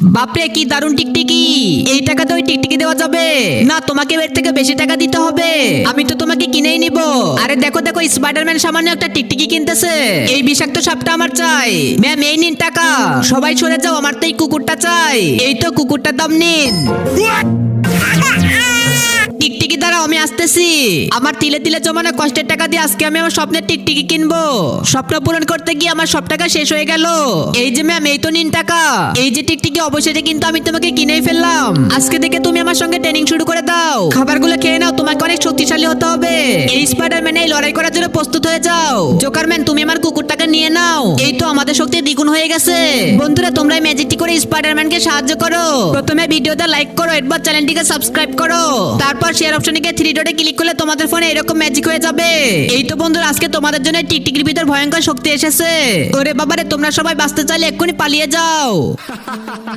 বাপরে, কি দারুণ টিকটিকি। এই টাকা তো ওই টিকটিকি দেওয়া যাবে। না, তোমাকে এর থেকে বেশি টাকা দিতে হবে। আমি তো তোমাকে কিনেই নিব। আরে দেখো দেখো স্পাইডারম্যান সামান্য একটা টিকটিকি কিনতেছে। এই বিষাক্ত সাপটা আমার চাই। ম্যাম, এই নিন টাকা। সবাই সরে যাও, আমার তো এই কুকুরটা চাই। এই তো কুকুরটার দাম নিন। আমি আসতেছি। আমার তিলে তিলে জমানো কষ্টের টাকা দিয়ে আজকে আমি আমার স্বপ্নের টিকটিকি কিনবো। স্বপ্ন পূরণ করতে গিয়ে আমার সব টাকা শেষ হয়ে গেল। এই যে ম্যাম এই তো নিন টাকা। এই যে টিকটিকি অবশেষে কিন্তু আমি তোমাকে কিনেই ফেললাম। আজকে দেখে তুমি আমার সঙ্গে ট্রেনিং শুরু করে দাও। খাবারগুলো খেয়ে নাও, তোমাকে অনেক শক্তিশালী হতে হবে। এই স্পাইডারম্যান এই লড়াই করার জন্য প্রস্তুত হয়ে যাও। জোকারম্যান তুমি আমার কুকুরটাকে নিয়ে নাও। এই তো আমাদের শক্তি দ্বিগুণ হয়ে গেছে। বন্ধুরা, তোমরা ম্যাজিকটি করে স্পাইডারম্যানকে সাহায্য করো। প্রথমে ভিডিওতে লাইক করো এরপর চ্যানেলটিকে সাবস্ক্রাইব করো। তারপর শেয়ার অপশনে গিয়ে থ্রি ডটে ক্লিক করলে তোমাদের ফোনে এরকম ম্যাজিক হয়ে যাবে। এই তো বন্ধুরা, আজকে তোমাদের জন্য টিকটিকির ভিতর ভয়ঙ্কর শক্তি এসেছে। ওরে বাবারে, তোমরা সবাই বাঁচতে চাইলে এক্ষুনি পালিয়ে যাও।